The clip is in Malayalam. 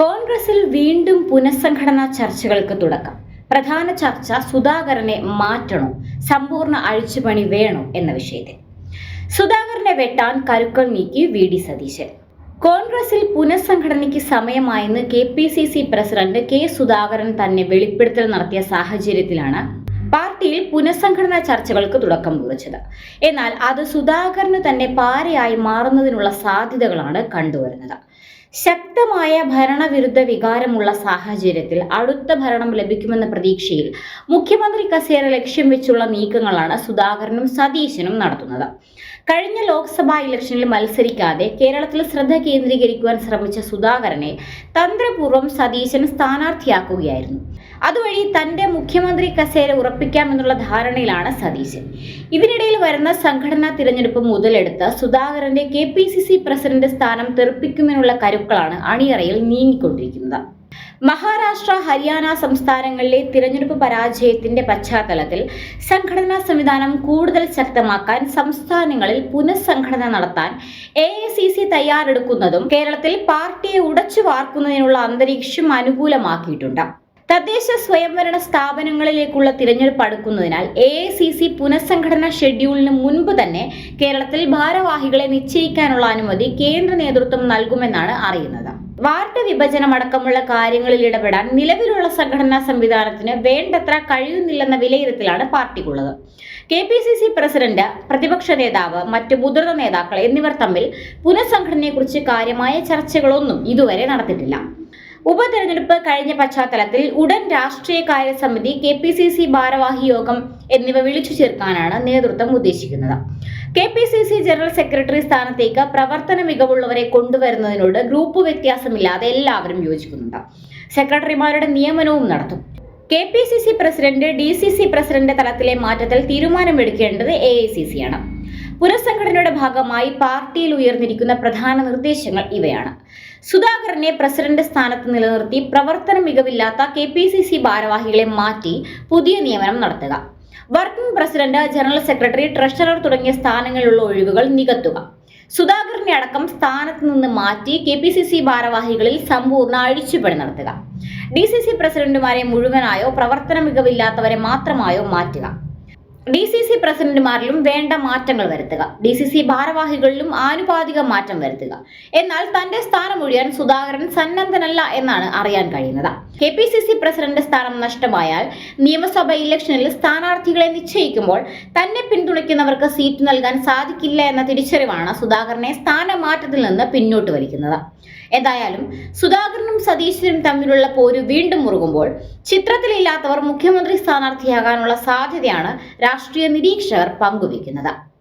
കോൺഗ്രസിൽ വീണ്ടും പുനഃസംഘടനാ ചർച്ചകൾക്ക് തുടക്കം. പ്രധാന ചർച്ച സുധാകരനെ മാറ്റണോ? സമ്പൂർണ അഴിച്ചുപണി വേണോ എന്ന വിഷയത്തിൽ. സുധാകരനെ വെട്ടാൻ കരുക്കൾ നീക്കി വി ഡി സതീശൻ. കോൺഗ്രസിൽ പുനഃസംഘടനയ്ക്ക് സമയമായെന്ന് K P C C president K Sudhakaran തന്നെ വെളിപ്പെടുത്തൽ നടത്തിയ സാഹചര്യത്തിലാണ് പാർട്ടിയിൽ പുനഃസംഘടനാ ചർച്ചകൾക്ക് തുടക്കം കുറിച്ചത്. എന്നാൽ അത് സുധാകരന് തന്നെ പാരയായി മാറുന്നതിനുള്ള സാധ്യതകളാണ് കണ്ടുവരുന്നത്. ശക്തമായ ഭരണവിരുദ്ധ വികാരമുള്ള സാഹചര്യത്തിൽ അടുത്ത ഭരണം ലഭിക്കുമെന്ന പ്രതീക്ഷയിൽ മുഖ്യമന്ത്രി കസേര ലക്ഷ്യം വെച്ചുള്ള നീക്കങ്ങളാണ് സുധാകരനും സതീശനും നടത്തുന്നത്. കഴിഞ്ഞ ലോക്സഭാ ഇലക്ഷനിൽ മത്സരിക്കാതെ കേരളത്തിൽ ശ്രദ്ധ കേന്ദ്രീകരിക്കുവാൻ ശ്രമിച്ച സുധാകരനെ തന്ത്രപൂർവം സതീശൻ സ്ഥാനാർത്ഥിയാക്കുകയായിരുന്നു. അതുവഴി തന്റെ മുഖ്യമന്ത്രി കസേര ഉറപ്പിക്കാമെന്നുള്ള ധാരണയിലാണ് സതീശൻ. ഇതിനിടയിൽ വരുന്ന സംഘടനാ തിരഞ്ഞെടുപ്പ് മുതലെടുത്ത് സുധാകരന്റെ K P C C president സ്ഥാനം തെറിപ്പിക്കുന്നതിനുള്ള കരുക്കളാണ് അണിയറയിൽ നീങ്ങിക്കൊണ്ടിരിക്കുന്നത്. മഹാരാഷ്ട്ര ഹരിയാന സംസ്ഥാനങ്ങളിലെ തിരഞ്ഞെടുപ്പ് പരാജയത്തിന്റെ പശ്ചാത്തലത്തിൽ സംഘടനാ സംവിധാനം കൂടുതൽ ശക്തമാക്കാൻ സംസ്ഥാനങ്ങളിൽ പുനഃസംഘടന നടത്താൻ എ തയ്യാറെടുക്കുന്നതും കേരളത്തിൽ പാർട്ടിയെ ഉടച്ചു വാർക്കുന്നതിനുള്ള അന്തരീക്ഷം അനുകൂലമാക്കിയിട്ടുണ്ട്. തദ്ദേശ സ്വയംഭരണ സ്ഥാപനങ്ങളിലേക്കുള്ള തിരഞ്ഞെടുപ്പ് അടുക്കുന്നതിനാൽ എ ഐ സി സി പുനഃസംഘടന ഷെഡ്യൂളിന് മുൻപ് തന്നെ കേരളത്തിൽ ഭാരവാഹികളെ നിശ്ചയിക്കാനുള്ള അനുമതി കേന്ദ്ര നേതൃത്വം നൽകുമെന്നാണ് അറിയുന്നത്. വാർഡ് വിഭജനം അടക്കമുള്ള കാര്യങ്ങളിൽ ഇടപെടാൻ നിലവിലുള്ള സംഘടനാ സംവിധാനത്തിന് വേണ്ടത്ര കഴിയുന്നില്ലെന്ന വിലയിരുത്തലാണ് പാർട്ടിക്കുള്ളത്. K P C C president പ്രതിപക്ഷ നേതാവ് മറ്റ് മുതിർന്ന നേതാക്കൾ എന്നിവർ തമ്മിൽ പുനഃസംഘടനയെക്കുറിച്ച് കാര്യമായ ചർച്ചകളൊന്നും ഇതുവരെ നടത്തിയിട്ടില്ല. ഉപതെരഞ്ഞെടുപ്പ് കഴിഞ്ഞ പശ്ചാത്തലത്തിൽ ഉടൻ രാഷ്ട്രീയ കാര്യസമിതി കെ പി സി സി ഭാരവാഹി യോഗം എന്നിവ വിളിച്ചു ചേർക്കാനാണ് നേതൃത്വം ഉദ്ദേശിക്കുന്നത്. K P C C general secretary സ്ഥാനത്തേക്ക് പ്രവർത്തന മികവുള്ളവരെ കൊണ്ടുവരുന്നതിനോട് ഗ്രൂപ്പ് വ്യത്യാസമില്ലാതെ എല്ലാവരും യോജിക്കുന്നുണ്ട്. സെക്രട്ടറിമാരുടെ നിയമനവും നടത്തും. K P C C president D C C president തലത്തിലെ മാറ്റത്തിൽ തീരുമാനമെടുക്കേണ്ടത് എ ഐ സി സി ആണ്. പുനഃസംഘടനയുടെ ഭാഗമായി പാർട്ടിയിൽ ഉയർന്നിരിക്കുന്ന പ്രധാന നിർദ്ദേശങ്ങൾ ഇവയാണ്. സുധാകരനെ പ്രസിഡന്റ് സ്ഥാനത്ത് നിലനിർത്തി പ്രവർത്തന മികവില്ലാത്ത കെ പി സി സി ഭാരവാഹികളെ മാറ്റി പുതിയ നിയമനം നടത്തുക. Working president general secretary treasurer തുടങ്ങിയ സ്ഥാനങ്ങളിലുള്ള ഒഴിവുകൾ നികത്തുക. സുധാകരനെ അടക്കം സ്ഥാനത്ത് നിന്ന് മാറ്റി കെ പി സി സി ഭാരവാഹികളിൽ സമ്പൂർണ അഴിച്ചുപണി നടത്തുക. ഡി സി സി പ്രസിഡന്റുമാരെ മുഴുവനായോ പ്രവർത്തന മികവില്ലാത്തവരെ മാത്രമായോ മാറ്റുക. ഡി സി സി പ്രസിഡന്റുമാരിലും വേണ്ട മാറ്റങ്ങൾ വരുത്തുക. ഡി സി സി ഭാരവാഹികളിലും ആനുപാതിക മാറ്റം വരുത്തുക. എന്നാൽ തന്റെ സ്ഥാനം ഒഴിയാൻ സുധാകരൻ സന്നദ്ധനല്ല എന്നാണ് അറിയാൻ കഴിയുന്നത്. K P C C president സ്ഥാനം നഷ്ടമായാൽ നിയമസഭ ഇലക്ഷനിൽ സ്ഥാനാർത്ഥികളെ നിശ്ചയിക്കുമ്പോൾ തന്നെ പിന്തുണയ്ക്കുന്നവർക്ക് സീറ്റ് നൽകാൻ സാധിക്കില്ല എന്ന തിരിച്ചറിവാണ് സുധാകരനെ സ്ഥാനമാറ്റത്തിൽ നിന്ന് പിന്നോട്ട് വലിക്കുന്നത്. എന്തായാലും സുധാകരനും സതീശനും തമ്മിലുള്ള പോര് വീണ്ടും മുറുകുമ്പോൾ ചിത്രത്തിലില്ലാത്തവർ മുഖ്യമന്ത്രി സ്ഥാനാർത്ഥിയാകാനുള്ള സാധ്യതയാണ് രാഷ്ട്രീയ നിരീക്ഷകർ പങ്കുവയ്ക്കുന്നത്.